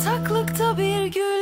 Bataklıkta bir gül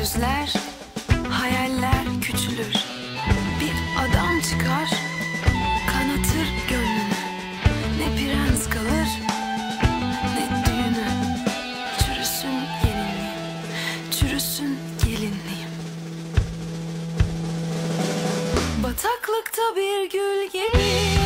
gözler, hayaller küçülür. Bir adam çıkar, kanatır gönlünü. Ne prens kalır, ne düğünü. Çürüsün gelinliğim, çürüsün gelinliğim. Bataklıkta bir gül gibi